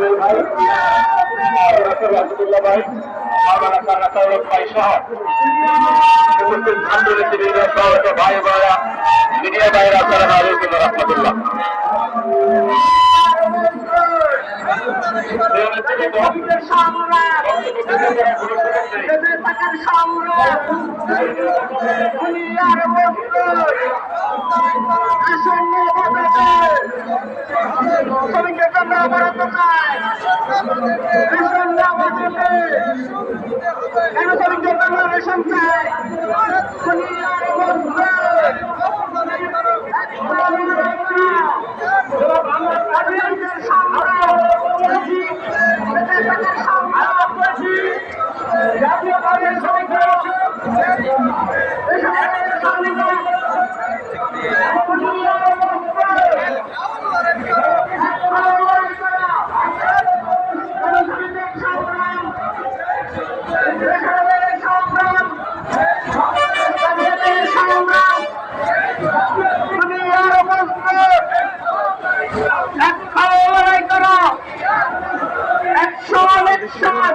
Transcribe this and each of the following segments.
জলিল ভাই রাসুল্লাহ ভাই ভাই সহ উপস্থিত ভাই ভাইরা মিডিয়া ভাইরা আসসালামু আলাইকুম রহমতুল্লাহ শ্রমিকের বরাদ্দ চাই রেশন না বাঁচাতে কেন শ্রমিকের জন্য রেশন চাই দুনিয়ার মধ্যে শ্রমিকের সংগ্রাম বেঁচে থাকার সংগ্রাম জাতীয় দলের শ্রমিকরা রেশনের সংগ্রাম দুনিয়ার মধ্যে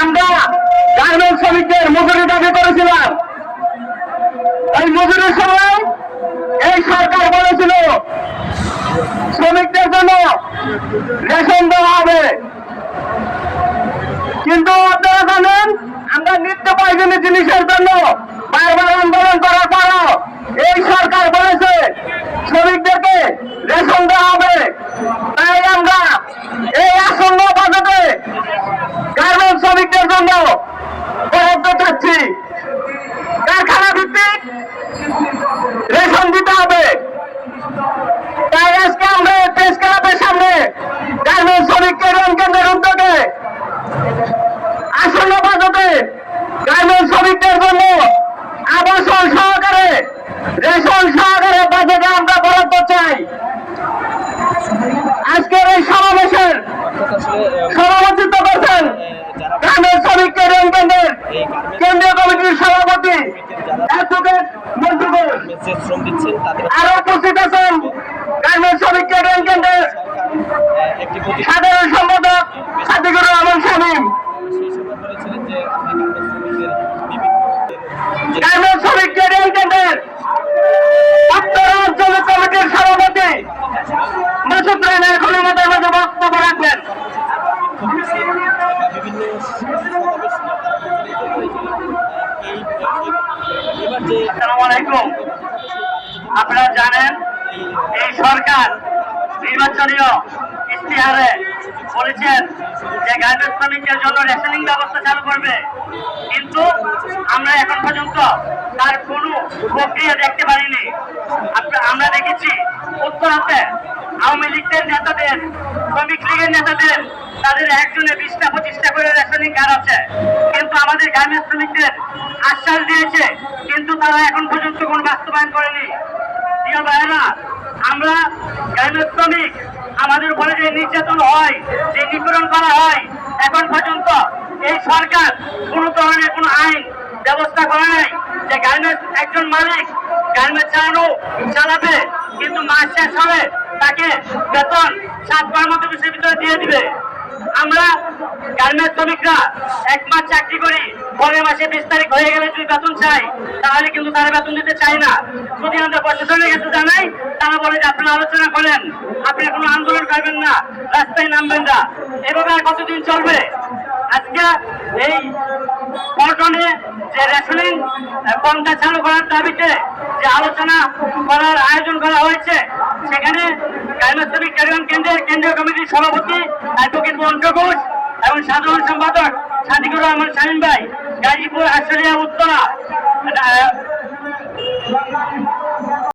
আমরা শ্রমিকদের মজুরি দাবি করেছিলাম। এই মজুরির সময় এই সরকার বলেছিল, শ্রমিকদের জন্য রেশন দেওয়া হবে। কিন্তু আপনারা জানেন, আমরা নিত্য প্রয়োজনীয় জিনিসের জন্য বারবার আন্দোলন করার পরও এই সরকার বলেছে শ্রমিকদেরকে রেশন দেওয়া হবে তাই আমরা এই আসন্ন বাজেটে গার্মেন্ট শ্রমিকদের জন্য বরাদ্দ চাচ্ছি কারখানা ভিত্তিক রেশন দিতে হবে। আজকে আমরা প্রেস ক্লাবের সামনে গার্মেন্ট শ্রমিক কেন্দ্র কেন্দ্রের উদ্যোগে আসন্ন বাজেটে গার্মেন্ট শ্রমিকদের জন্য আবাসন সহকারে, রেশন সহকারে বাজেটে আমরা বরাদ্দ চাই। আজকের এই সমাবেশের সভাপতিত্ব করছেন গ্রামের শ্রমিক কেন্দ্র কেন্দ্রের কেন্দ্রীয় কমিটির সভাপতি যে শ্রম দিচ্ছেন তাদের আরও উপস্থিত আছেন গার্মেন্ট শ্রমিক কেন্দ্র কেন্দ্রের সাধারণ সম্পাদক সাদিকুর রহমান শামীম। গার্মেন্টস শ্রমিক কেন্দ্রের উত্তর অঞ্চল কমিটির সভাপতি মাসুদ রায়না এখন আমাদের মাঝে বক্তব্য রাখবেন। আসসালামু আলাইকুম। আপনারা জানেন, এই সরকার নির্বাচনীয় ইশতেহারে বলেছেন যে গার্মেন্টস শ্রমিকদের জন্য রেশনিং ব্যবস্থা চালু করবে। কিন্তু আমরা এখন পর্যন্ত তার কোনো প্রক্রিয়া দেখতে পারিনি। আমরা দেখেছি, উত্তরাতে আওয়ামী লীগের নেতাদের, শ্রমিক লীগের নেতাদের তাদের একজনে বিশটা, পঁচিশটা করে রেশনিং কার্ড আছে। কিন্তু আমাদের গ্রামের শ্রমিকদের আশ্বাস দিয়েছে, কিন্তু তারা এখন পর্যন্ত কোনো বাস্তবায়ন করেনি। আমরা গার্মেন্টস শ্রমিক, আমাদের উপরে যে নির্যাতন হয়, যে নিপীড়ন করা হয়, এখন পর্যন্ত এই সরকার কোনো ধরনের কোনো আইন ব্যবস্থা করে নাই যে গার্মেন্টস একজন মালিক গার্মেন্টস চালানো চালাবে, কিন্তু মাস শেষ হবে, তাকে বেতন সাত কর্মদিবসের ভিতরে দিয়ে দিবে। আমরা গার্মেন্টস শ্রমিকরা এক মাস চাকরি করি। পরের মাসে বিশ তারিখ হয়ে গেলে যদি বেতন চাই, তাহলে কিন্তু তারা বেতন দিতে চায় না। যদি আমরা প্রশাসনের কাছে জানাই, তারা বলে যে আপনারা আলোচনা করেন। আপনি কোনো আন্দোলন করবেন না, রাস্তায় নামবেন না। এভাবে আর কতদিন চলবে? আজকে এই পল্টনে যে রেশনিং পন্থা চালু করার দাবিতে যে আলোচনা করার আয়োজন করা হয়েছে, সেখানে গাইমা কারণ কেন্দ্রের কেন্দ্রীয় কমিটির সভাপতি অ্যাডভোকেট মন্ত্র ঘোষ এবং সাধারণ সম্পাদক সাদিকুর রহমান শামীম ভাই, গাজীপুর, আশুলিয়া, উত্তরা।